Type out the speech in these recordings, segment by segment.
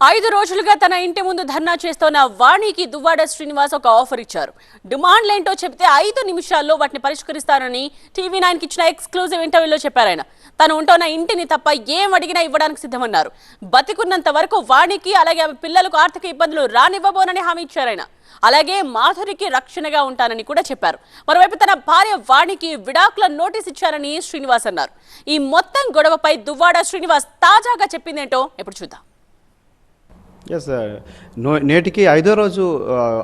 ఐదు రోజులుగా తన ఇంటి ముందు ధర్నా చేస్తున్న వాణికి దువ్వాడ శ్రీనివాస్ ఒక ఆఫర్ ఇచ్చారు. డిమాండ్లు ఏంటో చెప్తే ఐదు నిమిషాల్లో వాటిని పరిష్కరిస్తారని టీవీ నైన్కి ఇచ్చిన ఎక్స్క్లూజివ్ ఇంటర్వ్యూలో చెప్పారు ఆయన. తను ఉంటున్న ఇంటిని తప్ప ఏం అడిగినా ఇవ్వడానికి సిద్ధమన్నారు. బతికున్నంత వరకు వాణికి అలాగే ఆమె పిల్లలకు ఆర్థిక ఇబ్బందులు రానివ్వబోనని హామీ ఇచ్చారు ఆయన. అలాగే మాధురికి రక్షణగా ఉంటానని కూడా చెప్పారు. మరోవైపు తన భార్య వాణికి విడాకుల నోటీస్ ఇచ్చారని శ్రీనివాస్ అన్నారు. ఈ మొత్తం గొడవపై దువ్వాడ శ్రీనివాస్ తాజాగా చెప్పిందేంటో ఇప్పుడు చూద్దాం. ఎస్ నేటికి ఐదో రోజు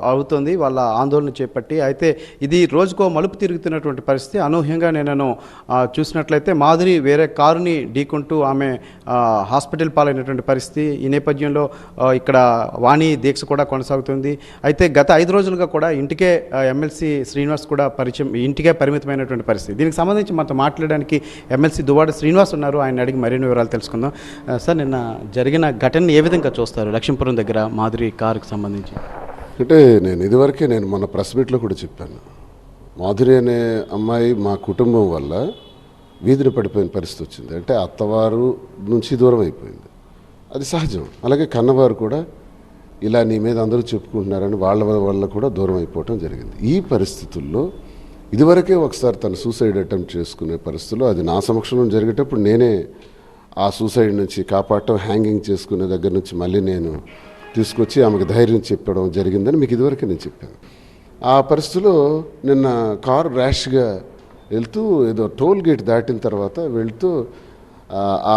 అవుతుంది వాళ్ళ ఆందోళన చేపట్టి. అయితే ఇది రోజుకో మలుపు తిరుగుతున్నటువంటి పరిస్థితి. అనూహ్యంగా నేను చూసినట్లయితే మాధురి వేరే కారుని ఢీకొంటూ ఆమె హాస్పిటల్ పాలైనటువంటి పరిస్థితి. ఈ నేపథ్యంలో ఇక్కడ వాణి దీక్ష కూడా కొనసాగుతుంది. అయితే గత ఐదు రోజులుగా కూడా ఇంటికే ఎమ్మెల్సీ శ్రీనివాస్ కూడా పరిచయం ఇంటికే పరిమితమైనటువంటి పరిస్థితి. దీనికి సంబంధించి మనతో మాట్లాడడానికి ఎమ్మెల్సీ దువ్వాడ శ్రీనివాస్ ఉన్నారు. ఆయన అడిగి మరిన్ని వివరాలు తెలుసుకుందాం. సార్ నిన్న జరిగిన ఘటనని ఏ విధంగా చూస్తారు? లక్ష్మీపురం దగ్గర మాధురి కారుకు సంబంధించి. అంటే నేను ఇదివరకే నేను మొన్న ప్రెస్ మీట్లో కూడా చెప్పాను. మాధురి అనే అమ్మాయి మా కుటుంబం వల్ల వీధిని పడిపోయిన పరిస్థితి వచ్చింది. అంటే అత్తవారు నుంచి దూరం అయిపోయింది. అది సహజం. అలాగే కన్నవారు కూడా ఇలా నీ మీద అందరూ చెప్పుకుంటున్నారని వాళ్ళ వల్ల కూడా దూరం అయిపోవటం జరిగింది. ఈ పరిస్థితుల్లో ఇదివరకే ఒకసారి తను సూసైడ్ అటెంప్ట్ చేసుకునే పరిస్థితుల్లో అది నా సమక్షంలో జరిగేటప్పుడు నేనే ఆ సూసైడ్ నుంచి కాపాడటం హ్యాంగింగ్ చేసుకునే దగ్గర నుంచి మళ్ళీ నేను తీసుకొచ్చి ఆమెకు ధైర్యం చెప్పడం జరిగిందని మీకు ఇదివరకు నేను చెప్పాను. ఆ పరిస్థితిలో నిన్న కారు ర్యాష్గా వెళ్తూ ఏదో టోల్ గేట్ దాటిన తర్వాత వెళ్తూ ఆ,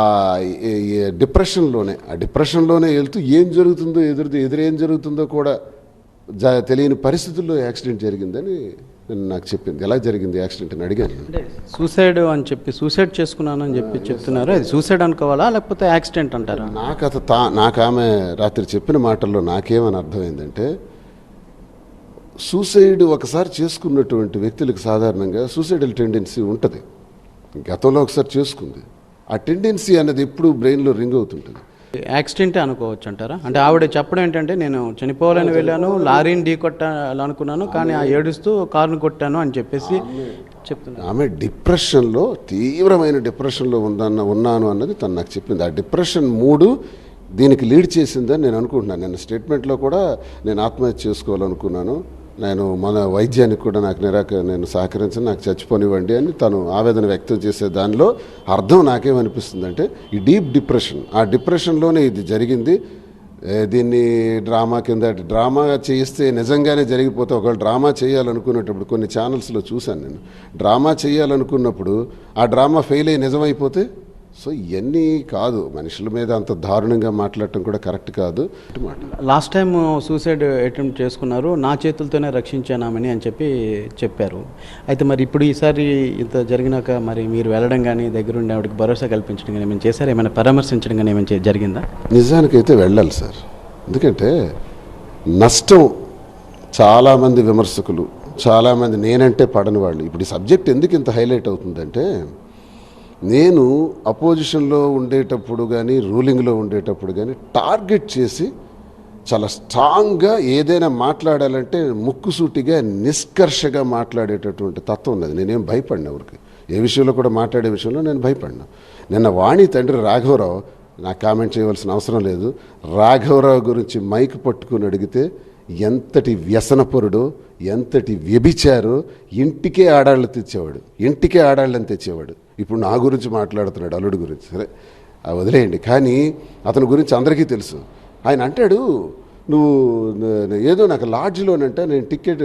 ఈ- డిప్రెషన్లోనే ఆ డిప్రెషన్లోనే వెళ్తూ ఏం జరుగుతుందో ఎదురు ఎదురేం జరుగుతుందో కూడా తెలియని పరిస్థితుల్లో యాక్సిడెంట్ జరిగిందని నిన్న నాకు చెప్పింది. ఎలా జరిగింది యాక్సిడెంట్ అని అడిగాను నేను. సూసైడ్ అని చెప్పి సూసైడ్ చేసుకున్నాను అని చెప్పి చెప్తున్నారు? అది సూసైడ్ అనుకోవాలా లేకపోతే యాక్సిడెంట్ అంటారా? నాకు అత తా నాకు ఆమె రాత్రి చెప్పిన మాటల్లో నాకేమని అర్థమైందంటే సూసైడ్ ఒకసారి చేసుకున్నటువంటి వ్యక్తులకు సాధారణంగా సూసైడల్ టెండెన్సీ ఉంటుంది. గతంలో ఒకసారి చేసుకుంది. ఆ టెండెన్సీ అనేది ఎప్పుడు బ్రెయిన్లో రింగ్ అవుతుంటుంది. యాక్సిడెంటే అనుకోవచ్చు అంటారా అంటే ఆవిడ చెప్పడం ఏంటంటే నేను చనిపోవాలని వెళ్ళాను లారీని ఢీ కొట్టాలనుకున్నాను కానీ ఆ ఏడుస్తూ కారుని కొట్టాను అని చెప్పేసి చెప్తున్నాను ఆమె డిప్రెషన్లో తీవ్రమైన డిప్రెషన్లో ఉందన్న ఉన్నాను అన్నది తను నాకు చెప్పింది. ఆ డిప్రెషన్ మూడు దీనికి లీడ్ చేసిందని నేను అనుకుంటున్నాను. నేను స్టేట్మెంట్లో కూడా నేను ఆత్మహత్య చేసుకోవాలనుకున్నాను. నేను మన వైద్యానికి కూడా నాకు నిరాక నేను సహకరించను నాకు చచ్చిపోనివ్వండి అని తను ఆవేదన వ్యక్తం చేసే దానిలో అర్థం నాకేమనిపిస్తుందంటే ఈ డీప్ డిప్రెషన్. ఆ డిప్రెషన్లోనే ఇది జరిగింది. దీన్ని డ్రామా కింద డ్రామా చేయిస్తే నిజంగానే జరిగిపోతే ఒకవేళ డ్రామా చేయాలనుకునేటప్పుడు కొన్ని ఛానల్స్లో చూశాను నేను. డ్రామా చేయాలనుకున్నప్పుడు ఆ డ్రామా ఫెయిల్ అయ్యి నిజమైపోతే సో ఇవన్నీ కాదు. మనుషుల మీద అంత దారుణంగా మాట్లాడటం కూడా కరెక్ట్ కాదు. లాస్ట్ టైం సూసైడ్ అటెంప్ట్ చేసుకున్నారు. నా చేతులతోనే రక్షించానామని అని చెప్పి చెప్పారు. అయితే మరి ఇప్పుడు ఈసారి ఇంత జరిగినాక మరి మీరు వెళ్ళడం కానీ దగ్గరుండి ఆవిడకి భరోసా కల్పించడం కానీ ఏమైనా చేశారు? ఏమైనా పరామర్శించడం కానీ ఏమైనా జరిగిందా? నిజానికైతే వెళ్ళాలి సార్. ఎందుకంటే నష్టం చాలామంది విమర్శకులు చాలామంది నేనంటే పడని వాళ్ళు. ఇప్పుడు ఈ సబ్జెక్ట్ ఎందుకు ఇంత హైలైట్ అవుతుందంటే నేను అపోజిషన్లో ఉండేటప్పుడు కానీ రూలింగ్లో ఉండేటప్పుడు కానీ టార్గెట్ చేసి చాలా స్ట్రాంగ్గా ఏదైనా మాట్లాడాలంటే ముక్కుసూటిగా నిష్కర్షగా మాట్లాడేటటువంటి తత్వం ఉన్నది. నేనేం భయపడిన ఎవరికి ఏ విషయంలో కూడా మాట్లాడే విషయంలో నేను భయపడినా. నిన్న వాణి తండ్రి రాఘవరావు నాకు కామెంట్ చేయవలసిన అవసరం లేదు రాఘవరావు గురించి మైక్ పట్టుకుని అడిగితే ఎంతటి వ్యసనపరుడో ఎంతటి వ్యభిచారో ఇంటికే ఆడాళ్ళు తెచ్చేవాడు. ఇంటికే ఆడాళ్ళని తెచ్చేవాడు. ఇప్పుడు నా గురించి మాట్లాడుతున్నాడు అల్లుడి గురించి సరే? వదిలేయండి. కానీ అతని గురించి అందరికీ తెలుసు. ఆయన అంటాడు నువ్వు ఏదో నాకు లాడ్జ్లోనంటే నేను టికెట్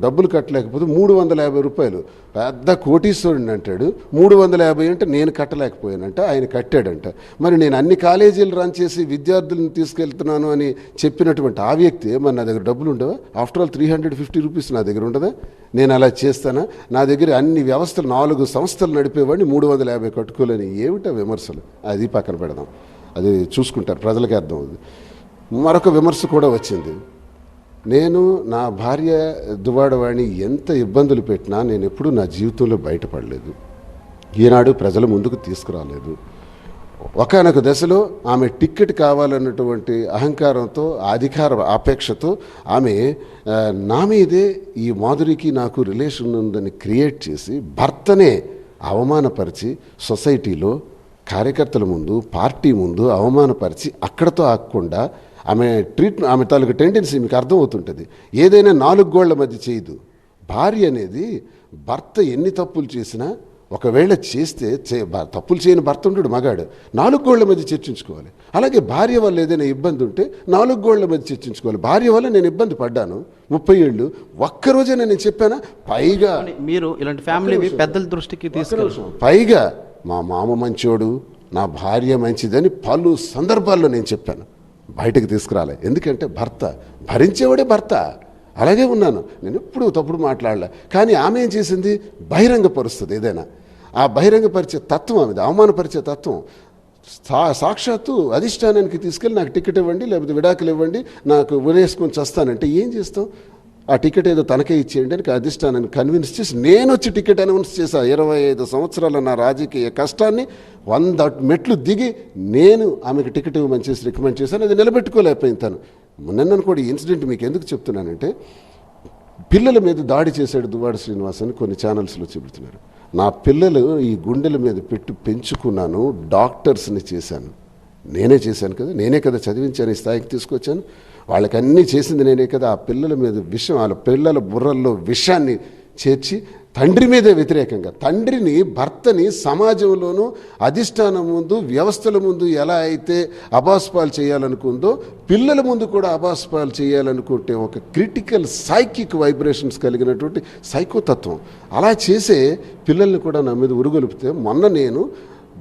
డబ్బులు కట్టలేకపోతే మూడు వందల యాభై రూపాయలు. పెద్ద కోటీశ్వరుని అంటాడు. మూడు వందల యాభై అంటే నేను కట్టలేకపోయానంట ఆయన కట్టాడంట. మరి నేను అన్ని కాలేజీలు రన్ చేసి విద్యార్థులను తీసుకెళ్తున్నాను అని చెప్పినటువంటి ఆ వ్యక్తి మరి నా దగ్గర డబ్బులు ఉండవా? After all three hundred fifty rupees నా దగ్గర ఉండదా? నేను అలా చేస్తానా? నా దగ్గర అన్ని వ్యవస్థలు నాలుగు సంస్థలు నడిపేవాడిని మూడు వందల యాభై కట్టుకోలేని ఏమిటా విమర్శలు? అది పక్కన పెడదాం. అది చూసుకుంటారు ప్రజలకి అర్థం అవుతుంది మరొక విమర్శ కూడా వచ్చింది. నేను నా భార్య దువాడవాణి ఎంత ఇబ్బందులు పెట్టినా నేను ఎప్పుడూ నా జీవితంలో బయటపడలేదు. ఈనాడు ప్రజల ముందుకు తీసుకురాలేదు. ఒకనొక దశలో ఆమె టిక్కెట్ కావాలన్నటువంటి అహంకారంతో అధికార అపేక్షతో ఆమె నా మీదే ఈ మాధురికి నాకు రిలేషన్ ఉందని క్రియేట్ చేసి భర్తనే అవమానపరిచి సొసైటీలో కార్యకర్తల ముందు పార్టీ ముందు అవమానపరిచి అక్కడతో ఆగకుండా ఆమె ట్రీట్మెంట్ ఆమె తాలూకు టెండెన్సీ మీకు అర్థమవుతుంటుంది. ఏదైనా నాలుగు గోళ్ళ మధ్య చేయదు. భార్య అనేది భర్త ఎన్ని తప్పులు చేసినా ఒకవేళ చేస్తే చే- తప్పులు చేయని భర్త ఉంటాడు మగాడు. నాలుగు గోళ్ళ మధ్య చర్చించుకోవాలి. అలాగే భార్య వల్ల ఏదైనా ఇబ్బంది ఉంటే నాలుగు గోళ్ళ మధ్య చర్చించుకోవాలి. భార్య వల్ల నేను ఇబ్బంది పడ్డాను ముప్పై ఏళ్ళు ఒక్కరోజే నేను చెప్పానా? పైగా మీరు ఇలాంటి ఫ్యామిలీ పెద్దల దృష్టికి తీసుకెళ్ళి పైగా మా మామ మంచోడు నా భార్య మంచిదని పలు సందర్భాల్లో నేను చెప్పాను. బయటకు తీసుకురాలే. ఎందుకంటే భర్త భరించేవాడే భర్త. అలాగే ఉన్నాను. నేను ఎప్పుడు తప్పుడు మాట్లాడలే. కానీ ఆమె ఏం చేసింది? బహిరంగపరుస్తుంది ఏదైనా. ఆ బహిరంగపరిచే తత్వం ఆమెది అవమానపరిచే తత్వం. సా సాక్షాత్తు అధిష్టానానికి తీసుకెళ్ళి నాకు టికెట్ ఇవ్వండి లేకపోతే విడాకులు ఇవ్వండి నాకు ఉరేసుకొని చస్తానంటే ఏం చేస్తాం? ఆ టికెట్ ఏదో తనకే ఇచ్చేయండి అని అధిష్టానాన్ని కన్విన్స్ చేసి నేను వచ్చి టికెట్ అనౌన్స్ చేశా. ఇరవై ఐదు సంవత్సరాల నా రాజకీయ కష్టాన్ని వంద మెట్లు దిగి నేను ఆమెకు టికెట్ ఇవ్వమని చేసి రికమెండ్ చేశాను. అది నిలబెట్టుకోలేకపోయింది తను. నిన్న కూడా ఈ ఇన్సిడెంట్ మీకు ఎందుకు చెప్తున్నానంటే పిల్లల మీద దాడి చేశాడు దువ్వాడ శ్రీనివాస్ అని కొన్ని ఛానల్స్లో చెబుతున్నారు. నా పిల్లలు ఈ గుండెల మీద పెట్టి పెంచుకున్నాను డాక్టర్స్ని చేశాను. నేనే చేశాను కదా నేనే కదా చదివించాను ఈ స్థాయికి తీసుకొచ్చాను. వాళ్ళకి అన్నీ చేసింది నేనే కదా. ఆ పిల్లల మీద విషం వాళ్ళ పిల్లల బుర్రల్లో విషాన్ని చేర్చి తండ్రి మీదే వ్యతిరేకంగా తండ్రిని భర్తని సమాజంలోనూ అధిష్టానం ముందు వ్యవస్థల ముందు ఎలా అయితే అబాస్పాలు చేయాలనుకుందో పిల్లల ముందు కూడా అబాస్పాలు చేయాలనుకుంటే ఒక క్రిటికల్ సైకిక్ వైబ్రేషన్స్ కలిగినటువంటి సైకోతత్వం. అలా చేసే పిల్లల్ని కూడా నా మీద ఉరుగొలిపితే మొన్న నేను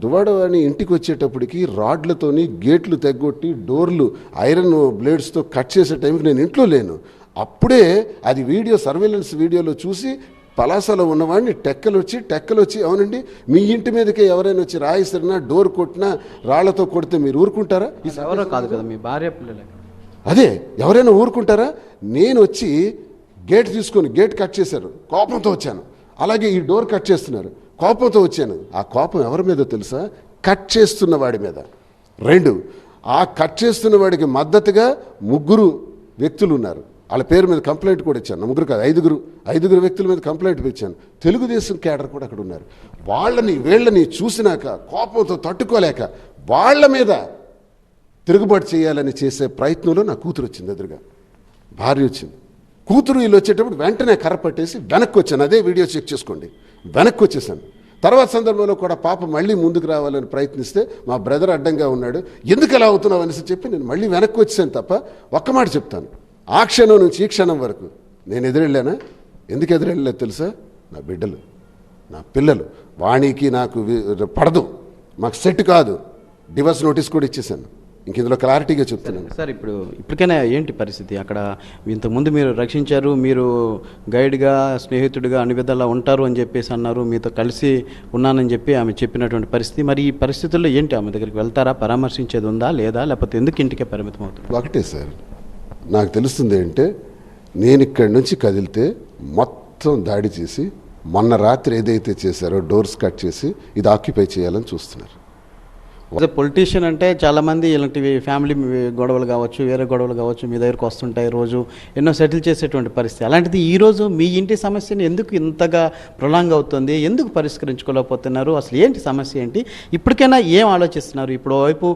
దువాడవాణి ఇంటికి వచ్చేటప్పటికి రాడ్లతోని గేట్లు తెగ్గొట్టి డోర్లు ఐరన్ బ్లేడ్స్తో కట్ చేసే టైంకి నేను ఇంట్లో లేను. అప్పుడే అది వీడియో సర్వేలెన్స్ వీడియోలో చూసి పలాసలో ఉన్నవాడిని టెక్కలు వచ్చి టెక్కలు వచ్చి అవునండి మీ ఇంటి మీదకే ఎవరైనా వచ్చి రాయిసిరినా డోర్ కొట్టినా రాళ్ళతో కొడితే మీరు ఊరుకుంటారా? ఎవరో కాదు కదా మీ భార్య పిల్లలే అదే ఎవరైనా ఊరుకుంటారా? నేను వచ్చి గేట్ తీసుకొని గేట్ కట్ చేశారు కోపంతో వచ్చాను. అలాగే ఈ డోర్ కట్ చేస్తున్నారు. కోపంతో వచ్చాను. ఆ కోపం ఎవరి మీద తెలుసా? కట్ చేస్తున్న వాడి మీద. రెండు ఆ కట్ చేస్తున్న వాడికి మద్దతుగా ముగ్గురు వ్యక్తులు ఉన్నారు వాళ్ళ పేరు మీద కంప్లైంట్ కూడా ఇచ్చాను. ముగ్గురు కాదు ఐదుగురు. ఐదుగురు వ్యక్తుల మీద కంప్లైంట్ ఇచ్చాను. తెలుగుదేశం క్యాడర్ కూడా అక్కడ ఉన్నారు. వాళ్ళని వీళ్ళని చూసినాక కోపంతో తట్టుకోలేక వాళ్ళ మీద తిరుగుబాటు చేయాలని చేసే ప్రయత్నంలో నా కూతురు వచ్చింది ఎదురుగా. భార్య వచ్చింది. కూతురు వీళ్ళు వచ్చేటప్పుడు వెంటనే కర్ర పట్టేసి వెనక్కి వచ్చాను. అదే వీడియో చెక్ చేసుకోండి. వెనక్కి వచ్చేసాను తర్వాత సందర్భంలో కూడా పాప మళ్ళీ ముందుకు రావాలని ప్రయత్నిస్తే మా బ్రదర్ అడ్డంగా ఉన్నాడు. ఎందుకు ఎలా అవుతున్నావు అనేసి చెప్పి నేను మళ్ళీ వెనక్కి వచ్చాను తప్ప ఒక్క మాట చెప్తాను. ఆ క్షణం నుంచి ఈ క్షణం వరకు నేను ఎదురెళ్ళానా? ఎందుకు ఎదురెళ్ళలేదు తెలుసా? నా బిడ్డలు నా పిల్లలు. వాణికి నాకు పడదు. మాకు సెట్ కాదు. డివర్స్ నోటీస్ కూడా ఇచ్చేసాను ఇంక ఇందులో క్లారిటీగా చెప్తున్నాను. సార్ ఇప్పుడు ఇప్పటికైనా ఏంటి పరిస్థితి? అక్కడ ఇంతకుముందు మీరు రక్షించారు మీరు గైడ్గా స్నేహితుడిగా అన్ని విధాలా ఉంటారు అని చెప్పేసి అన్నారు మీతో కలిసి ఉన్నానని చెప్పి ఆమె చెప్పినటువంటి పరిస్థితి. మరి ఈ పరిస్థితుల్లో ఏంటి? ఆమె దగ్గరికి వెళ్తారా? పరామర్శించేది ఉందా? లేదా? లేకపోతే ఎందుకు ఇంటికే పరిమితం అవుతుంది ఒకటే సార్ నాకు తెలుస్తుంది అంటే నేను ఇక్కడి నుంచి కదిలితే మొత్తం దాడి చేసి మొన్న రాత్రి ఏదైతే చేశారో డోర్స్ కట్ చేసి ఇది ఆక్యుపై చేయాలని చూస్తున్నారు. పొలిటీషియన్ అంటే చాలామంది ఇలాంటివి ఫ్యామిలీ గొడవలు కావచ్చు వేరే గొడవలు కావచ్చు మీ దగ్గరకు వస్తుంటాయి రోజు ఎన్నో సెటిల్ చేసేటువంటి పరిస్థితి. అలాంటిది ఈ రోజు మీ ఇంటి సమస్యని ఎందుకు ఇంతగా ప్రొలాంగ్ అవుతుంది ఎందుకు పరిష్కరించుకోలేకపోతున్నారు అసలు ఏంటి సమస్య ఏంటి? ఇప్పటికైనా ఏం ఆలోచిస్తున్నారు? ఇప్పుడు వైపు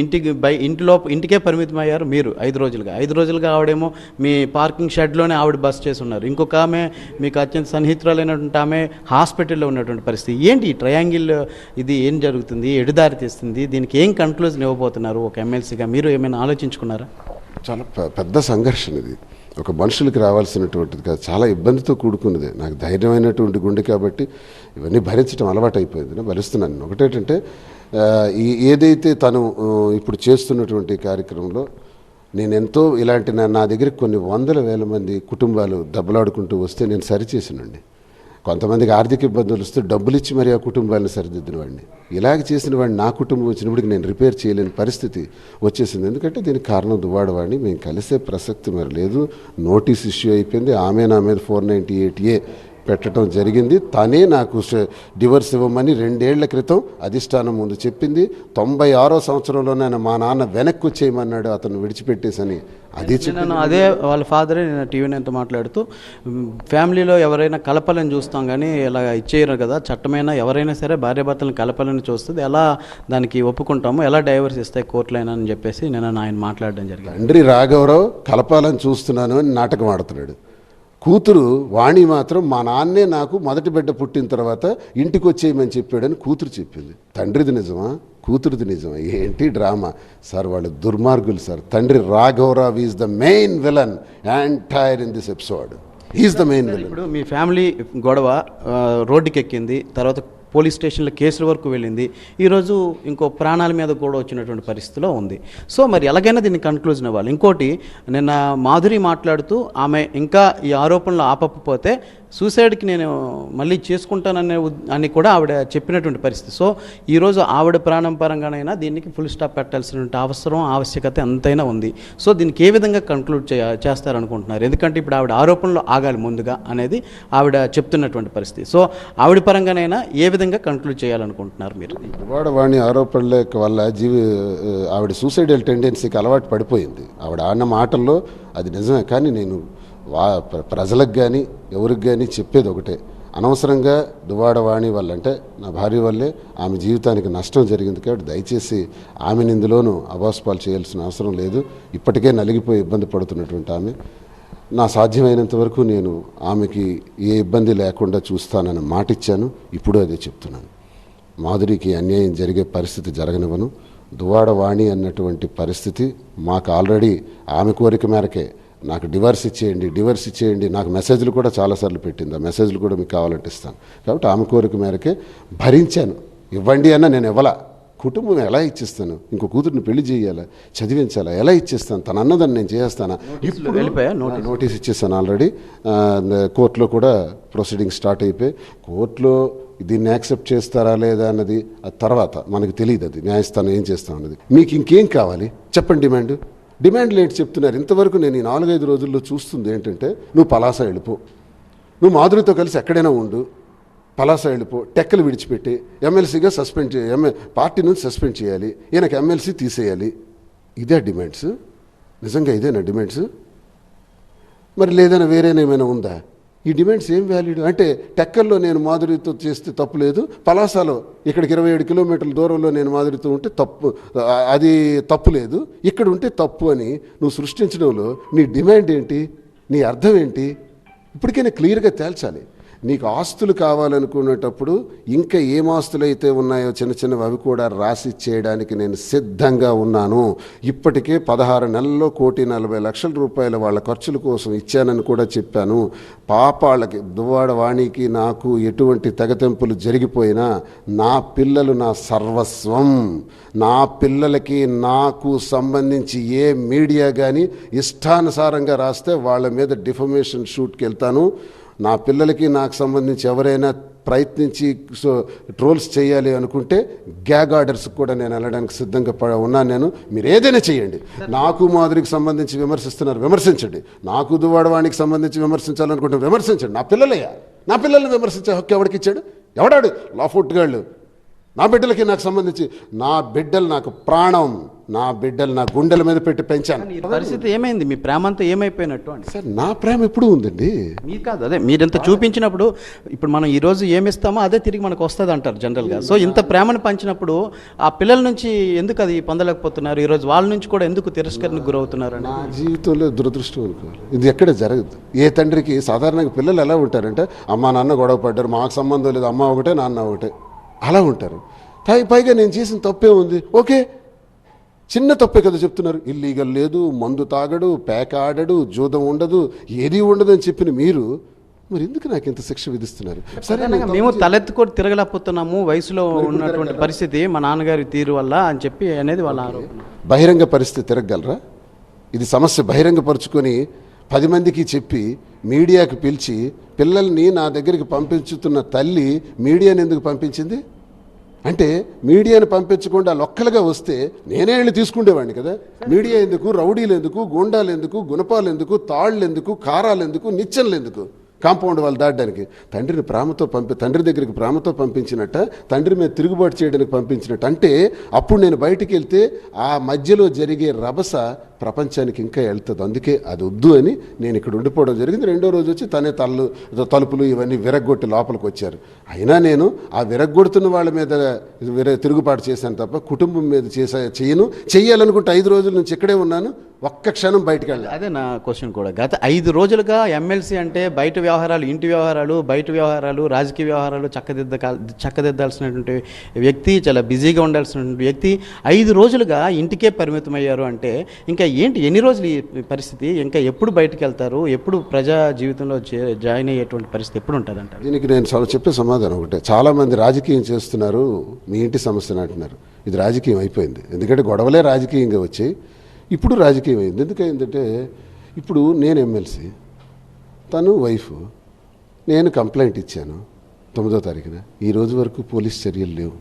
ఇంటికి బై ఇంటిలో ఇంటికే పరిమితం అయ్యారు మీరు ఐదు రోజులుగా. ఐదు రోజులుగా ఆవిడేమో మీ పార్కింగ్ షెడ్లోనే ఆవిడ బస్ చేసి ఉన్నారు. ఇంకొక ఆమె మీకు అత్యంత సన్నిహితురాలైనటువంటి ఆమె హాస్పిటల్లో ఉన్నటువంటి పరిస్థితి. ఏంటి ఈ ట్రయాంగిల్ ఇది ఏం జరుగుతుంది? ఎడుదారి తీస్తుంది? దీనికి ఏం కన్క్లూజన్ ఇవ్వబోతున్నారు? ఒక ఎమ్మెల్సీగా మీరు ఏమైనా ఆలోచించుకున్నారా? చాలా పెద్ద సంఘర్షణ ఇది. ఒక మనుషులకి రావాల్సినటువంటిది కాదు. చాలా ఇబ్బందితో కూడుకున్నది. నాకు ధైర్యమైనటువంటి గుండె కాబట్టి ఇవన్నీ భరించడం అలవాటు అయిపోయింది నేను భరిస్తున్నాను ఒకటేటంటే ఒకటేంటంటే ఈ ఏదైతే తను ఇప్పుడు చేస్తున్నటువంటి కార్యక్రమంలో నేను ఎంతో ఇలాంటి నా దగ్గర కొన్ని వందల వేల మంది కుటుంబాలు దెబ్బలాడుకుంటూ వస్తే నేను సరిచేసినండి. కొంతమందికి ఆర్థిక ఇబ్బందులు వస్తే డబ్బులు ఇచ్చి మరి ఆ కుటుంబాన్ని సరిదిద్దిన వాడిని. ఇలాగ చేసిన వాడిని నా కుటుంబం వచ్చినప్పటికి నేను రిపేర్ చేయలేని పరిస్థితి వచ్చేసింది. ఎందుకంటే దీనికి కారణం దువ్వాడవాడిని మేము కలిసే ప్రసక్తి మరి లేదు. నోటీస్ ఇష్యూ అయిపోయింది. ఆమె నా మీద ఫోర్ నైంటీ ఎయిట్ ఏ పెట్టడం జరిగింది. తనే నాకు డివర్స్ ఇవ్వమని రెండేళ్ళ క్రితం అధిష్టానం ముందు చెప్పింది. తొంభై ఆరో సంవత్సరంలోనే మా నాన్న వెనక్కి వచ్చేయమన్నాడు. అతను విడిచిపెట్టేసని అది నేను అదే వాళ్ళ ఫాదరే నేను టీవీ నైన్తో మాట్లాడుతూ ఫ్యామిలీలో ఎవరైనా కలపాలని చూస్తాం కానీ ఇలా ఇచ్చేయరు కదా చట్టమైనా ఎవరైనా సరే భార్యాభర్తలను కలపాలని చూస్తుంది. ఎలా దానికి ఒప్పుకుంటామో ఎలా డైవర్స్ ఇస్తాయి కోర్టులైనా అని చెప్పేసి నేను ఆయన మాట్లాడడం జరిగింది. తండ్రి రాఘవరావు కలపాలని చూస్తున్నాను అని నాటకం ఆడుతున్నాడు. కూతురు వాణి మాత్రం మా నాన్నే నాకు మొదటి బిడ్డ పుట్టిన తర్వాత ఇంటికి వచ్చేయమని చెప్పాడని కూతురు చెప్పింది. తండ్రిది నిజమా? కూతురుది నిజమా? ఏంటి డ్రామా? సార్ వాళ్ళు దుర్మార్గులు సార్. తండ్రి రాఘవరావు is the main villain entire in this episode. Is the main villain. ఇప్పుడు మీ ఫ్యామిలీ గొడవ రోడ్డుకి ఎక్కింది తర్వాత పోలీస్ స్టేషన్లో కేసుల వరకు వెళ్ళింది. ఈరోజు ఇంకో ప్రాణాల మీద కూడా వచ్చినటువంటి పరిస్థితిలో ఉంది. సో మరి ఎలాగైనా దీన్ని కన్క్లూజన్ ఇవ్వాలి. ఇంకోటి నిన్న మాధురి మాట్లాడుతూ ఆమె ఇంకా ఈ ఆరోపణలు ఆపకపోతే సూసైడ్కి నేను మళ్ళీ చేసుకుంటాననే అని కూడా ఆవిడ చెప్పినటువంటి పరిస్థితి. సో ఈరోజు ఆవిడ ప్రాణం పరంగానైనా దీనికి ఫుల్ స్టాప్ పెట్టాల్సినటువంటి అవసరం ఆవశ్యకత ఎంతైనా ఉంది. సో దీనికి ఏ విధంగా కంక్లూడ్ చే చేస్తారనుకుంటున్నారు? ఎందుకంటే ఇప్పుడు ఆవిడ ఆరోపణలు ఆగాలి ముందుగా అనేది ఆవిడ చెప్తున్నటువంటి పరిస్థితి. సో ఆవిడ పరంగానైనా ఏ విధంగా కంక్లూడ్ చేయాలనుకుంటున్నారు మీరు? వాడవాణి ఆరోపణల వల్ల జీవి ఆవిడ సూసైడల్ టెండెన్సీకి అలవాటు పడిపోయింది. ఆవిడ ఆడిన మాటల్లో అది నిజమే. కానీ నేను వా ప్రజలకు కానీ ఎవరికి కానీ చెప్పేది ఒకటే. అనవసరంగా దువాడవాణి వల్ల అంటే నా భార్య వల్లే ఆమె జీవితానికి నష్టం జరిగింది కాబట్టి దయచేసి ఆమెను ఇందులోనూ అబాస్పాలు చేయాల్సిన అవసరం లేదు. ఇప్పటికే నలిగిపోయి ఇబ్బంది పడుతున్నటువంటి ఆమె. నా సాధ్యమైనంత వరకు నేను ఆమెకి ఏ ఇబ్బంది లేకుండా చూస్తానని మాటిచ్చాను. ఇప్పుడు అదే చెప్తున్నాను. మాధురికి అన్యాయం జరిగే పరిస్థితి జరగనివ్వను. దువాడవాణి అన్నటువంటి పరిస్థితి మాకు ఆల్రెడీ ఆమె కోరిక మేరకే. నాకు డివర్స్ ఇచ్చేయండి డివర్స్ ఇచ్చేయండి. నాకు మెసేజ్లు కూడా చాలాసార్లు పెట్టింది. ఆ మెసేజ్లు కూడా మీకు కావాలంటే ఇస్తాను. కాబట్టి ఆమె కోరిక మేరకే భరించాను. ఇవ్వండి అన్న నేను ఇవ్వలా. కుటుంబం ఎలా ఇచ్చేస్తాను? ఇంకో కూతుర్ని పెళ్ళి చేయాలా? చదివించాలా? ఎలా ఇచ్చేస్తాను? తన అన్నదాన్ని నేను చేస్తానా ఇప్పుడు వెళ్ళిపోయా? నోటీస్ నోటీస్ ఇచ్చేసాను ఆల్రెడీ కోర్టులో కూడా ప్రొసీడింగ్ స్టార్ట్ అయిపోయి కోర్టులో దీన్ని యాక్సెప్ట్ చేస్తారా లేదా అన్నది ఆ తర్వాత మనకు తెలియదు అది. న్యాయస్థానం ఏం చేస్తాం అన్నది. మీకు ఇంకేం కావాలి? చెప్పండి డిమాండ్. డిమాండ్ లేట్ చెప్తున్నారు. ఇంతవరకు నేను ఈ నాలుగైదు రోజుల్లో చూస్తుంది ఏంటంటే నువ్వు పలాస వెళ్ళిపో. నువ్వు మాధురితో కలిసి ఎక్కడైనా ఉండు. పలాస వెళ్ళిపో. టెక్కలు విడిచిపెట్టి ఎమ్మెల్సీగా సస్పెండ్ చే ఎమ్మె పార్టీ నుంచి సస్పెండ్ చేయాలి. ఈయనకు ఎమ్మెల్సీ తీసేయాలి. ఇదే డిమాండ్స్. నిజంగా ఇదేనా డిమాండ్స్? మరి లేదైనా వేరేనా ఏమైనా ఉందా? ఈ డిమాండ్స్ ఏం వ్యాలిడ్ అంటే టెక్కల్లో నేను మాధురితో చేస్తే తప్పు లేదు. పలాసలో ఇక్కడికి ఇరవై ఏడు కిలోమీటర్ల దూరంలో నేను మాధురితో ఉంటే తప్పు అది తప్పు లేదు. ఇక్కడ ఉంటే తప్పు అని నువ్వు సృష్టించడంలో నీ డిమాండ్ ఏంటి? నీ అర్థం ఏంటి? ఇప్పటికైనా క్లియర్గా తేల్చాలి. నీకు ఆస్తులు కావాలనుకునేటప్పుడు ఇంకా ఏం ఆస్తులు అయితే ఉన్నాయో చిన్న చిన్నవి అవి కూడా రాసి చేయడానికి నేను సిద్ధంగా ఉన్నాను. ఇప్పటికే పదహారు నెలల్లో కోటి నలభై లక్షల రూపాయల వాళ్ళ ఖర్చుల కోసం ఇచ్చానని కూడా చెప్పాను. పాపాళ్ళకి దువ్వాడ వాణికి నాకు ఎటువంటి తెగతెంపులు జరిగిపోయినా నా పిల్లలు నా సర్వస్వం. నా పిల్లలకి నాకు సంబంధించి ఏ మీడియా కానీ ఇష్టానుసారంగా రాస్తే వాళ్ళ మీద డిఫమేషన్ షూట్కి వెళ్తాను. నా పిల్లలకి నాకు సంబంధించి ఎవరైనా ప్రయత్నించి సో ట్రోల్స్ చేయాలి అనుకుంటే గ్యాగ్ ఆర్డర్స్ కూడా నేను వెళ్ళడానికి సిద్ధంగా ఉన్నాను నేను. మీరు ఏదైనా చేయండి. నాకు మాధురికి సంబంధించి విమర్శిస్తున్నారు. విమర్శించండి. నాకు దువాడవానికి సంబంధించి విమర్శించాలనుకుంటే విమర్శించండి. నా పిల్లలయ్యా. నా పిల్లల్ని విమర్శించే హక్కు ఎవడికి ఇచ్చాడు? ఎవడాడు? లాఫుట్ గాళ్ళు నా బిడ్డలకి నాకు సంబంధించి నా బిడ్డలు నాకు ప్రాణం. నా బిడ్డలు నా గుండెల మీద పెట్టి పెంచాను. పరిస్థితి ఏమైంది? మీ ప్రేమ అంతా ఏమైపోయినట్టు అని సార్ నా ప్రేమ ఎప్పుడూ ఉందండి? మీరు కాదు అదే మీరింత చూపించినప్పుడు ఇప్పుడు మనం ఈ రోజు ఏమి ఇస్తామో అదే తిరిగి మనకు వస్తుంది అంటారు జనరల్గా సో ఇంత ప్రేమను పంచినప్పుడు ఆ పిల్లల నుంచి ఎందుకు అది పొందలేకపోతున్నారు? ఈరోజు వాళ్ళ నుంచి కూడా ఎందుకు తిరస్కరణకు గురవుతున్నారు నా జీవితంలో దురదృష్టం అనుకోవాలి ఇది ఎక్కడ జరగదు. ఏ తండ్రికి సాధారణంగా పిల్లలు ఎలా ఉంటారంటే అమ్మ నాన్న గొడవ పడ్డారు మాకు సంబంధం లేదు అమ్మ ఒకటే నాన్న ఒకటే. అలా ఉంటారు. పై- పైగా నేను చేసిన తప్పే ఉంది ఓకే చిన్న తప్పే కదా చెప్తున్నారు. ఇల్లీగల్ లేదు మందు తాగడు పేక ఆడడు జూదం ఉండదు ఏది ఉండదు అని చెప్పిన మీరు మరి ఎందుకు నాకు ఇంత శిక్ష విధిస్తున్నారు? సరే మేము తలెత్తుకొని తిరగలేకపోతున్నాము వయసులో ఉన్నటువంటి పరిస్థితి మా నాన్నగారి తీరు వల్ల అని చెప్పి అనేది వాళ్ళ ఆరోపణ. బహిరంగ పరిస్థితి తిరగలరా ఇది సమస్య బహిరంగపరుచుకొని పది మందికి చెప్పి మీడియాకి పిలిచి పిల్లల్ని నా దగ్గరికి పంపించుతున్న తల్లి మీడియాని ఎందుకు పంపించింది? అంటే మీడియాని పంపించకుండా లొక్కలుగా వస్తే నేనే వెళ్ళి తీసుకుండేవాడిని కదా. మీడియా ఎందుకు? రౌడీలు ఎందుకు? గూండాలు ఎందుకు? గుణపాలు ఎందుకు? తాళ్ళు ఎందుకు? కారాలు ఎందుకు? నిచ్చెనలు ఎందుకు? కాంపౌండ్ వాళ్ళు దాటడానికి. తండ్రిని ప్రేమతో పంపి తండ్రి దగ్గరికి ప్రేమతో పంపించినట్ట తండ్రి మీద తిరుగుబాటు చేయడానికి పంపించినట్టు అంటే అప్పుడు నేను బయటికి వెళ్తే ఆ మధ్యలో జరిగే రభస ప్రపంచానికి ఇంకా వెళ్తుంది అందుకే అది వద్దు అని నేను ఇక్కడ ఉండిపోవడం జరిగింది. రెండో రోజు వచ్చి తనే తలలు తలుపులు ఇవన్నీ విరగ్గొట్టి లోపలికి వచ్చారు. అయినా నేను ఆ విరగ్గొడుతున్న వాళ్ళ మీద తిరుగుబాటు చేశాను తప్ప కుటుంబం మీద చేసా చేయను. చెయ్యాలనుకుంటే ఐదు రోజుల నుంచి ఇక్కడే ఉన్నాను. ఒక్క క్షణం బయటికి వెళ్ళాను అదే నా క్వశ్చన్ కూడా. గత ఐదు రోజులుగా ఎమ్మెల్సీ అంటే బయట వ్యవహారాలు ఇంటి వ్యవహారాలు బయట వ్యవహారాలు రాజకీయ వ్యవహారాలు చక్కదిద్ద చక్కదిద్దాల్సినటువంటి వ్యక్తి చాలా బిజీగా ఉండాల్సినటువంటి వ్యక్తి ఐదు రోజులుగా ఇంటికే పరిమితం అయ్యారు అంటే ఇంకా ఏంటి ఎన్ని రోజులు ఈ పరిస్థితి? ఇంకా ఎప్పుడు బయటికి వెళ్తారు? ఎప్పుడు ప్రజా జీవితంలో జాయిన్ అయ్యేటువంటి పరిస్థితి ఎప్పుడు ఉంటుంది అంటారు దీనికి నేను సమ- చెప్పే సమాధానం ఒకటే. చాలా మంది రాజకీయం చేస్తున్నారు మీ ఇంటి సమస్యను అంటున్నారు. ఇది రాజకీయం అయిపోయింది. ఎందుకంటే గొడవలే రాజకీయంగా వచ్చాయి ఇప్పుడు రాజకీయం అయింది ఎందుకైందంటే ఇప్పుడు నేను ఎమ్మెల్సీ తను వైఫ్ నేను కంప్లైంట్ ఇచ్చాను తొమ్మిదో తారీఖున. ఈ రోజు వరకు పోలీస్ చర్యలు లేవు.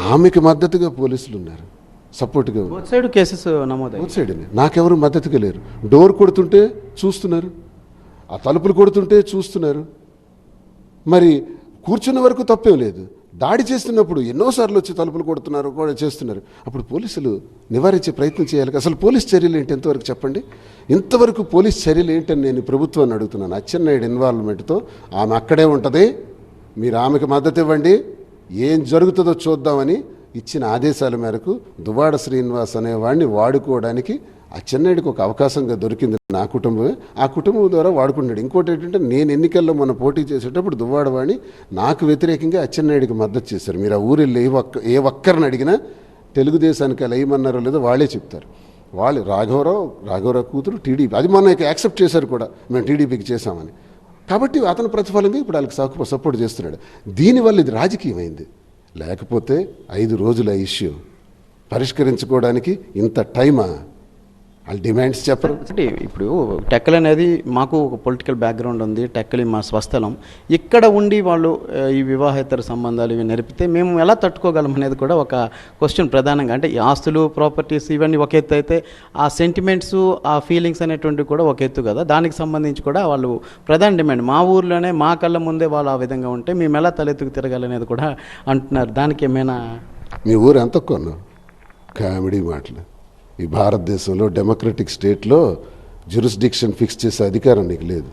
ఆమెకి మద్దతుగా పోలీసులు ఉన్నారు. సపోర్ట్గా ఉన్నారు. సైడ్ కేసెస్ అవుట్ సైడ్ నాకెవరు మద్దతుగా లేరు. డోర్ కొడుతుంటే చూస్తున్నారు. ఆ తలుపులు కొడుతుంటే చూస్తున్నారు. మరి కూర్చున్న వరకు తప్పేం లేదు. దాడి చేస్తున్నప్పుడు ఎన్నోసార్లు వచ్చి తలుపులు కొడుతున్నారు కూడా చేస్తున్నారు. అప్పుడు పోలీసులు నివారించే ప్రయత్నం చేయాలి అసలు పోలీస్ చర్యలు ఏంటి? ఎంతవరకు చెప్పండి? ఇంతవరకు పోలీస్ చర్యలు ఏంటని నేను ప్రభుత్వాన్ని అడుగుతున్నాను. అచ్చెన్నాయుడు ఇన్వాల్వ్మెంట్తో ఆమె అక్కడే ఉంటుంది. మీరు ఆమెకు మద్దతు ఇవ్వండి. ఏం జరుగుతుందో చూద్దామని ఇచ్చిన ఆదేశాల మేరకు దువాడ శ్రీనివాస్ అనేవాడిని వాడుకోవడానికి అచ్చెన్నాయుడికి ఒక అవకాశంగా దొరికింది నా కుటుంబమే. ఆ కుటుంబం ద్వారా వాడుకున్నాడు. ఇంకోటి ఏంటంటే నేను ఎన్నికల్లో మన పోటీ చేసేటప్పుడు దువ్వాడవాణి నాకు వ్యతిరేకంగా అచ్చెన్నాయుడికి మద్దతు చేశారు. మీరు ఆ ఊరు ఏ ఒక్క ఏ ఒక్కరిని అడిగినా తెలుగుదేశానికి అలా ఏమన్నారో లేదో వాళ్ళే చెప్తారు. వాళ్ళు రాఘవరావు రాఘవరావు కూతురు టీడీపీ అది మన యాక్సెప్ట్ చేశారు కూడా. మేము టీడీపీకి చేశామని. కాబట్టి అతని ప్రతిఫలంగా ఇప్పుడు వాళ్ళకి సపోర్ట్ సపోర్ట్ చేస్తున్నాడు. దీనివల్ల ఇది రాజకీయం అయింది లేకపోతే ఐదు రోజుల ఇష్యూ. పరిష్కరించుకోవడానికి ఇంత టైమా? వాళ్ళ డిమాండ్స్ చెప్పరు. అంటే ఇప్పుడు టెక్కల్ అనేది మాకు ఒక పొలిటికల్ బ్యాక్గ్రౌండ్ ఉంది టెక్కలి మా స్వస్థలం. ఇక్కడ ఉండి వాళ్ళు ఈ వివాహేతర సంబంధాలు ఇవి నెరిపితే మేము ఎలా తట్టుకోగలం అనేది కూడా ఒక క్వశ్చన్ ప్రధానంగా. అంటే ఈ ఆస్తులు ప్రాపర్టీస్ ఇవన్నీ ఒక ఎత్తు అయితే ఆ సెంటిమెంట్స్ ఆ ఫీలింగ్స్ అనేటువంటివి కూడా ఒక ఎత్తు కదా. దానికి సంబంధించి కూడా వాళ్ళు ప్రధాన డిమాండ్. మా ఊర్లోనే మా కళ్ళ ముందే వాళ్ళు ఆ విధంగా ఉంటే మేము ఎలా తలెత్తుకు తిరగాలనేది కూడా అంటున్నారు. దానికి ఏమైనా మీ ఊరు ఎంత కొన్నావు కామెడీ మాటలు. ఈ భారతదేశంలో డెమోక్రటిక్ స్టేట్లో జ్యూరిస్డిక్షన్ ఫిక్స్ చేసే అధికారం నీకు లేదు.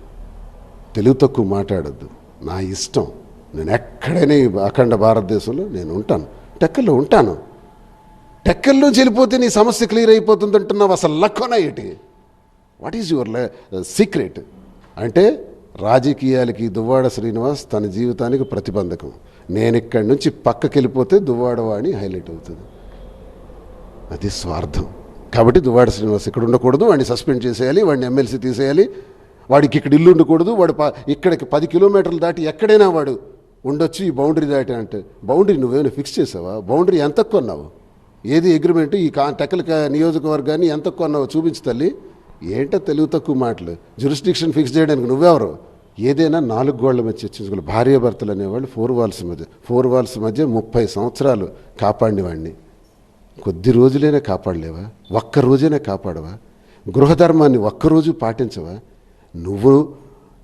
తెలుగు తక్కువ మాట్లాడద్దు. నా ఇష్టం. నేను ఎక్కడైనా అఖండ భారతదేశంలో నేను ఉంటాను. టెక్కల్లో ఉంటాను. టెక్కల్లో చెల్లిపోతే నీ సమస్య క్లియర్ అయిపోతుంది అంటున్నావు. అసలు లక్కోనా ఏంటి? వాట్ ఈజ్ యువర్ సీక్రెట్ అంటే రాజకీయాలకి దువ్వాడ శ్రీనివాస్ తన జీవితానికి ప్రతిబంధకం. నేను ఇక్కడి నుంచి పక్కకి వెళ్ళిపోతే దువ్వాడవాణి హైలైట్ అవుతుంది. అది స్వార్థం. కాబట్టి దువ్వాడ శ్రీనివాస్ ఇక్కడ ఉండకూడదు వాడిని సస్పెండ్ చేసేయాలి వాడిని ఎమ్మెల్సీ తీసేయాలి. వాడికి ఇక్కడ ఇల్లు ఉండకూడదు వాడు ప- ఇక్కడికి పది కిలోమీటర్లు దాటి ఎక్కడైనా వాడు ఉండొచ్చు ఈ బౌండరీ దాటి అంటే. బౌండరీ నువ్వేమైనా ఫిక్స్ చేసావా? బౌండరీ ఎంత కొన్నావు ఏది అగ్రిమెంట్? ఈ కా టెక్కల నియోజకవర్గాన్ని ఎంత కొన్నావు చూపించు తల్లి. ఏంటో తెలుగు తక్కువ మాటలు. జ్యూరిస్డిక్షన్ ఫిక్స్ చేయడానికి నువ్వెవరు? ఏదైనా నాలుగు గోళ్ళ మధ్య చర్చించుకోవాలి. భార్యాభర్తలు అనేవాళ్ళు ఫోర్ వాల్స్ మధ్య ఫోర్ వాల్స్ మధ్య ముప్పై సంవత్సరాలు కాపాడినవాడిని కొద్ది రోజులైనా కాపాడలేవా? ఒక్క రోజైనా కాపాడవా? గృహధర్మాన్ని ఒక్కరోజు పాటించవా? నువ్వు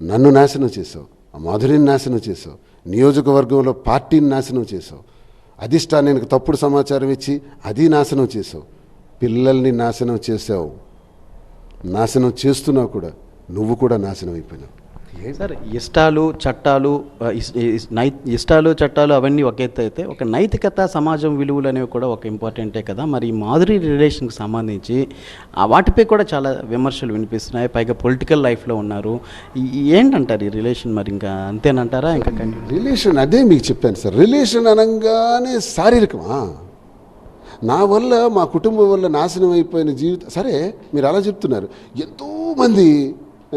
నన్ను నాశనం చేసావు ఆ మాధురిని నాశనం చేసావు నియోజకవర్గంలో పార్టీని నాశనం చేసావు అధిష్టానానికి తప్పుడు సమాచారం ఇచ్చి అది నాశనం చేసావు పిల్లల్ని నాశనం చేసావు. నాశనం చేస్తున్నావు కూడా నువ్వు కూడా నాశనం అయిపోయినావు. సార్ ఇష్టాలు చట్టాలు నై ఇష్టాలు చట్టాలు అవన్నీ ఒక ఎత్తు అయితే ఒక నైతికత సమాజం విలువలు అనేవి కూడా ఒక ఇంపార్టెంటే కదా. మరి ఈ మాధురి రిలేషన్కి సంబంధించి వాటిపై కూడా చాలా విమర్శలు వినిపిస్తున్నాయి. పైగా పొలిటికల్ లైఫ్లో ఉన్నారు. ఏంటంటారు ఈ రిలేషన్ మరి ఇంకా అంతేనంటారా? ఇంకా రిలేషన్ అదే మీకు చెప్పాను సార్. రిలేషన్ అనగానే శారీరకమా? నా వల్ల మా కుటుంబం వల్ల నాశనం అయిపోయిన జీవితం సరే మీరు అలా చెప్తున్నారు. ఎంతోమంది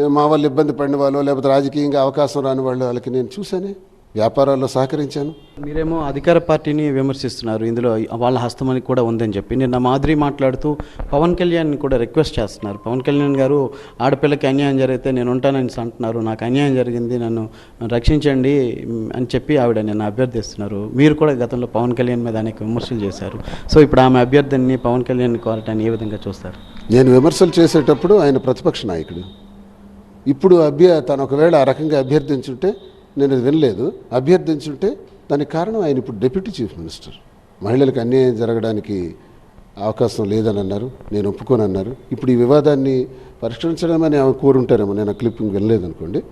మా వాళ్ళు ఇబ్బంది పడిన వాళ్ళు లేకపోతే రాజకీయంగా అవకాశం రాని వాళ్ళు వాళ్ళకి నేను చూశానే. వ్యాపారాల్లో సహకరించాను. మీరేమో అధికార పార్టీని విమర్శిస్తున్నారు. ఇందులో వాళ్ళ హస్తమని కూడా ఉందని చెప్పి. నిన్న మాధురి మాట్లాడుతూ పవన్ కళ్యాణ్ కూడా రిక్వెస్ట్ చేస్తున్నారు. పవన్ కళ్యాణ్ గారు ఆడపిల్లకి అన్యాయం జరిగితే నేను ఉంటానని అంటున్నారు. నాకు అన్యాయం జరిగింది నన్ను రక్షించండి అని చెప్పి ఆవిడ నిన్న అభ్యర్థిస్తున్నారు. మీరు కూడా గతంలో పవన్ కళ్యాణ్ మీద అనేక విమర్శలు చేశారు. సో ఇప్పుడు ఆమె అభ్యర్థిని పవన్ కళ్యాణ్ కోరటాన్ని ఏ విధంగా చూస్తారు? నేను విమర్శలు చేసేటప్పుడు ఆయన ప్రతిపక్ష నాయకుడు. ఇప్పుడు అభ్య తను ఒకవేళ ఆ రకంగా అభ్యర్థించుంటే నేను అది వినలేదు. అభ్యర్థించుంటే దానికి కారణం ఆయన ఇప్పుడు డిప్యూటీ చీఫ్ మినిస్టర్. మహిళలకు అన్యాయం జరగడానికి అవకాశం లేదని అన్నారు నేను ఒప్పుకొని అన్నారు ఇప్పుడు ఈ వివాదాన్ని పరిష్కరించడమని ఆమె కోరుంటారేమో. నేను ఆ క్లిప్పింగ్ వినలేదు అనుకోండి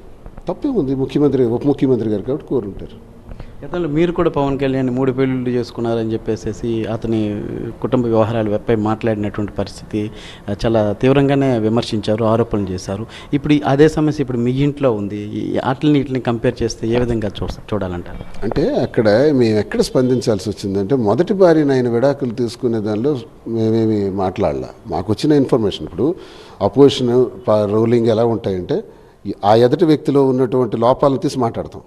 తప్పేముంది? ముఖ్యమంత్రి ఉప ముఖ్యమంత్రి గారు కాబట్టి కోరుంటారు. గతంలో మీరు కూడా పవన్ కళ్యాణ్ మూడు పెళ్ళిళ్ళు చేసుకున్నారని చెప్పేసి అతని కుటుంబ వ్యవహారాలపై మాట్లాడినటువంటి పరిస్థితి చాలా తీవ్రంగానే విమర్శించారు ఆరోపణలు చేశారు. ఇప్పుడు అదే సమస్య ఇప్పుడు మీ ఇంట్లో ఉంది. ఈ వాటిని వీటిని కంపేర్ చేస్తే ఏ విధంగా చూ చూడాలంటారు? అంటే అక్కడ మేము ఎక్కడ స్పందించాల్సి వచ్చిందంటే మొదటి భార్యను ఆయన విడాకులు తీసుకునే దానిలో మేమేమి మాట్లాడాల. మాకు వచ్చిన ఇన్ఫర్మేషన్ ఇప్పుడు అపోజిషన్ రూలింగ్ ఎలా ఉంటాయంటే ఆ ఎదుటి వ్యక్తిలో ఉన్నటువంటి లోపాలను తీసి మాట్లాడతాం.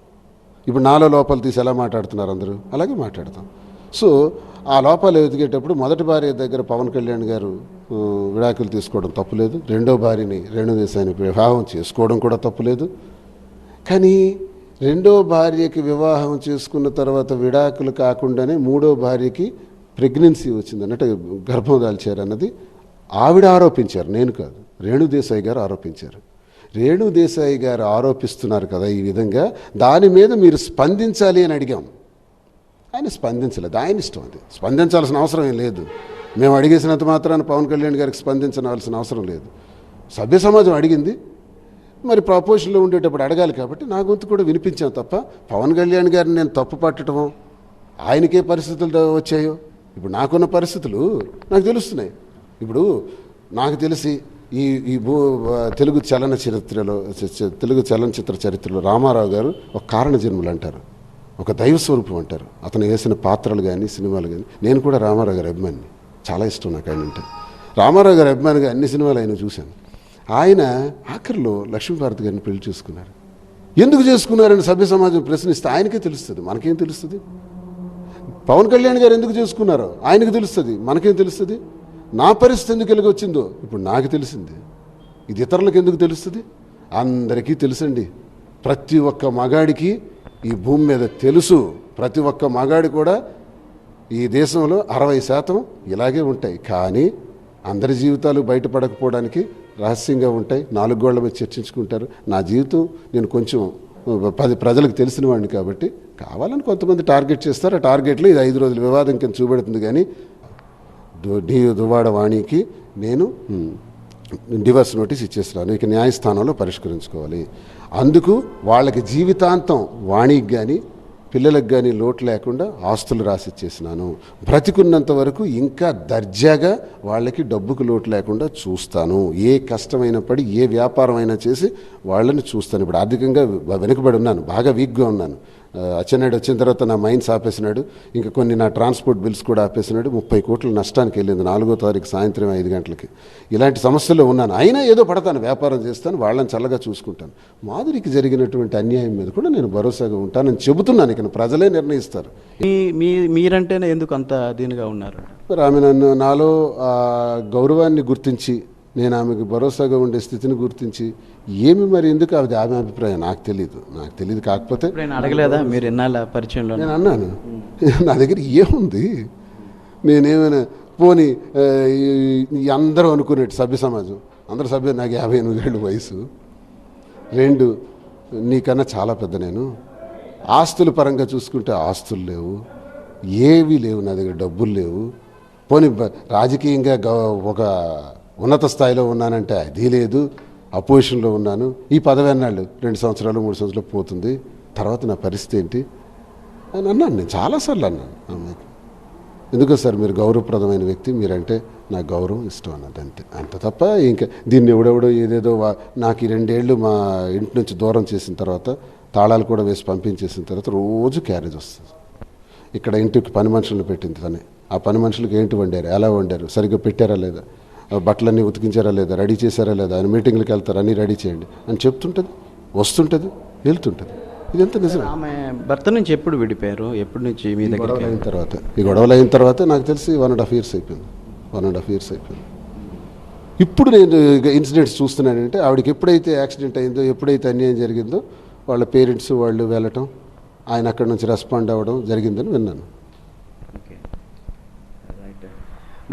ఇప్పుడు నాలో లోపాలు తీసి ఎలా మాట్లాడుతున్నారు అందరూ? అలాగే మాట్లాడతాం. సో ఆ లోపాలు ఎదిగేటప్పుడు మొదటి భార్య దగ్గర పవన్ కళ్యాణ్ గారు విడాకులు తీసుకోవడం తప్పులేదు రెండో భార్యని రెండో దేశాన్ని వివాహం చేసుకోవడం కూడా తప్పులేదు కానీ రెండో భార్యకి వివాహం చేసుకున్న తర్వాత విడాకులు కాకుండానే మూడో భార్యకి ప్రెగ్నెన్సీ వచ్చింది అన్నట్టు గర్భం దాల్చారు అన్నది ఆవిడ ఆరోపించారు. నేను కాదు. రేణుదేశాయి గారు ఆరోపించారు. రేణుదేశాయి గారు ఆరోపిస్తున్నారు కదా ఈ విధంగా దాని మీద మీరు స్పందించాలి అని అడిగాం. ఆయన స్పందించలేదు. ఆయన ఇష్టం అది. స్పందించాల్సిన అవసరం ఏం లేదు. మేము అడిగేసినంత మాత్రాన పవన్ కళ్యాణ్ గారికి స్పందించవలసిన అవసరం లేదు. సభ్య సమాజం అడిగింది. మరి ప్రపోజల్లో ఉండేటప్పుడు అడగాలి కాబట్టి నా గొంతు కూడా వినిపించాం తప్ప పవన్ కళ్యాణ్ గారిని నేను తప్పు పట్టడమో ఆయనకే పరిస్థితులు వచ్చాయో? ఇప్పుడు నాకున్న పరిస్థితులు నాకు తెలుస్తున్నాయి. ఇప్పుడు నాకు తెలిసి ఈ ఈ భూ తెలుగు చలన చరిత్రలో తెలుగు చలనచిత్ర చరిత్రలో రామారావు గారు ఒక కారణ జన్మలు అంటారు. ఒక దైవ స్వరూపం అంటారు. అతను వేసిన పాత్రలు కానీ సినిమాలు కానీ నేను కూడా రామారావు గారి అభిమాని చాలా ఇష్టం నాకు ఆయన అంటే. రామారావు గారి అభిమానిగా అన్ని సినిమాలు ఆయన చూశాను. ఆయన ఆఖరిలో లక్ష్మీభారతి గారిని పెళ్ళి చేసుకున్నారు. ఎందుకు చేసుకున్నారని సభ్య సమాజం ప్రశ్నిస్తే ఆయనకే తెలుస్తుంది. మనకేం తెలుస్తుంది? పవన్ కళ్యాణ్ గారు ఎందుకు చేసుకున్నారో ఆయనకు తెలుస్తుంది. మనకేం తెలుస్తుంది? నా పరిస్థితి ఎందుకు ఎలాగ వచ్చిందో ఇప్పుడు నాకు తెలిసింది. ఇది ఇతరులకు ఎందుకు తెలుస్తుంది? అందరికీ తెలుసండి. ప్రతి ఒక్క మగాడికి ఈ భూమి మీద తెలుసు. ప్రతి ఒక్క మగాడి కూడా ఈ దేశంలో అరవై శాతం ఇలాగే ఉంటాయి. కానీ అందరి జీవితాలు బయటపడకపోవడానికి రహస్యంగా ఉంటాయి. నాలుగు గోళ్ళ మీద చర్చించుకుంటారు. నా జీవితం నేను కొంచెం పది ప్రజలకు తెలిసిన వాడిని కాబట్టి కావాలని కొంతమంది టార్గెట్ చేస్తారు. ఆ టార్గెట్లో ఇది ఐదు రోజుల వివాదం కింద చూపెడుతుంది. కానీ దు- డి వాణికి నేను డివర్స్ నోటీస్ ఇచ్చేస్తున్నాను. ఇక న్యాయస్థానంలో పరిష్కరించుకోవాలి. అందుకు వాళ్ళకి జీవితాంతం వాణికి కానీ పిల్లలకు కానీ లోటు లేకుండా ఆస్తులు రాసిచ్చేసినాను బ్రతికున్నంత వరకు ఇంకా దర్జాగా వాళ్ళకి డబ్బుకు లోటు లేకుండా చూస్తాను. ఏ కష్టమైనప్పటి ఏ వ్యాపారం అయినా చేసి వాళ్ళని చూస్తాను. ఇప్పుడు ఆర్థికంగా వెనుకబడి ఉన్నాను. బాగా వీక్గా ఉన్నాను. అచ్చెన్నాయుడు వచ్చిన తర్వాత నా మైన్స్ ఆపేసినాడు. ఇంకా కొన్ని నా ట్రాన్స్పోర్ట్ బిల్స్ కూడా ఆపేసినాడు. ముప్పై కోట్ల నష్టానికి వెళ్ళింది. నాలుగో తారీఖు సాయంత్రం ఐదు గంటలకి. ఇలాంటి సమస్యల్లో ఉన్నాను. అయినా ఏదో పడతాను. వ్యాపారం చేస్తాను. వాళ్ళని చల్లగా చూసుకుంటాను. మాధురికి జరిగినటువంటి అన్యాయం మీద కూడా నేను భరోసాగా ఉంటానని చెబుతున్నాను. ఇక ప్రజలే నిర్ణయిస్తారు. మీ మీరంటేనే ఎందుకు అంత దీనిగా ఉన్నారు? మరి ఆమె నన్ను నాలో గౌరవాన్ని గుర్తించి నేను ఆమెకు భరోసాగా ఉండే స్థితిని గుర్తించి ఏమి మరి ఎందుకు అది ఆమె అభిప్రాయం? నాకు తెలియదు నాకు తెలియదు కాకపోతే ఆయన అడగలేదా? మీరు ఎన్నాళ్ళ పరిచయంలో నేను అన్నాను. నా దగ్గర ఏముంది? నేనేమైనా పోని అందరూ అనుకునేట్టు సభ్య సమాజం. అందరు సభ్యులు నాకు యాభై ఎనిమిది ఏళ్ళు వయసు. రెండు నీకన్నా చాలా పెద్ద నేను. ఆస్తుల పరంగా చూసుకుంటే ఆస్తులు లేవు. ఏవి లేవు నా దగ్గర డబ్బులు లేవు. పోనీ రాజకీయంగా గౌ- ఒక ఉన్నత స్థాయిలో ఉన్నానంటే అది లేదు. అపోజిషన్లో ఉన్నాను. ఈ పదవి అన్నాళ్ళు రెండు సంవత్సరాలు మూడు సంవత్సరాలు పోతుంది. తర్వాత నా పరిస్థితి ఏంటి? అని అన్నాను నేను చాలాసార్లు అన్నాను ఆమెకి ఎందుకో సార్ మీరు గౌరవప్రదమైన వ్యక్తి మీరంటే నాకు గౌరవం ఇష్టం అన్నది అంతే. అంత తప్ప ఇంకా దీన్ని ఎవడెవడో ఏదేదో నాకు ఈ రెండేళ్ళు మా ఇంటి నుంచి దూరం చేసిన తర్వాత తాళాలు కూడా వేసి పంపించేసిన తర్వాత రోజు క్యారేజ్ వస్తుంది. ఇక్కడ ఇంటికి పని మనుషులను పెట్టింది తనే. ఆ పని మనుషులకు ఏంటి వండారు? ఎలా వండారు? సరిగ్గా పెట్టారా లేదా? బట్టలన్నీ ఉతికించారా లేదా? రెడీ చేశారా లేదా? ఆయన మీటింగ్లకు వెళ్తారు? అన్నీ రెడీ చేయండి అని చెప్తుంటుంది. వస్తుంటుంది వెళ్తుంటుంది. ఇదంతా నిజమే. ఆమె భర్త నుంచి ఎప్పుడు విడిపోయారు? ఎప్పటి నుంచి మీ గొడవలు అయిన తర్వాత. ఈ గొడవలు అయిన తర్వాత నాకు తెలిసి వన్ అండ్ హాఫ్ ఇయర్స్ అయిపోయింది. వన్ అండ్ హాఫ్ ఇయర్స్ అయిపోయింది. ఇప్పుడు నేను ఇన్సిడెంట్స్ చూస్తున్నానంటే ఆవిడకి ఎప్పుడైతే యాక్సిడెంట్ అయిందో ఎప్పుడైతే అన్యాయం జరిగిందో వాళ్ళ పేరెంట్స్ వాళ్ళు వెళ్ళటం ఆయన అక్కడి నుంచి రెస్పాండ్ అవ్వడం జరిగిందని విన్నాను ఓకే రైట్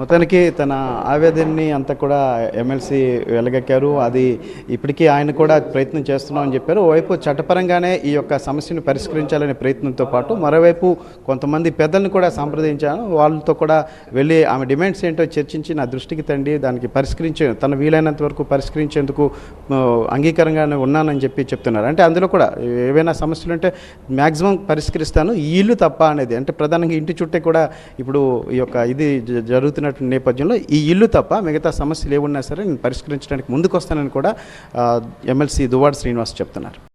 మొత్తానికి తన ఆవేదనని అంతా కూడా ఎమ్మెల్సీ వెలగక్కారు. అది ఇప్పటికీ ఆయన కూడా ప్రయత్నం చేస్తున్నామని చెప్పారు. ఓవైపు చట్టపరంగానే ఈ యొక్క సమస్యను పరిష్కరించాలనే ప్రయత్నంతో పాటు మరోవైపు కొంతమంది పెద్దలను కూడా సంప్రదించాను. వాళ్ళతో కూడా వెళ్ళి ఆమె డిమాండ్స్ ఏంటో చర్చించి నా దృష్టికి తండి దానికి పరిష్కరించే తన వీలైనంత వరకు పరిష్కరించేందుకు అంగీకారంగానే ఉన్నానని చెప్పి చెప్తున్నారు. అంటే అందులో కూడా ఏవైనా సమస్యలు ఉంటే మ్యాక్సిమం పరిష్కరిస్తాను. ఈ ఇల్లు తప్ప అనేది అంటే ప్రధానంగా ఇంటి చుట్టే కూడా ఇప్పుడు ఈ యొక్క ఇది జ- జరుగుతున్నటువంటి నేపథ్యంలో ఈ ఇల్లు తప్ప మిగతా సమస్యలు ఏమున్నా సరే నేను పరిష్కరించడానికి ముందుకు వస్తానని కూడా ఎమ్మెల్సీ దువ్వాడ శ్రీనివాస్ చెప్తున్నారు.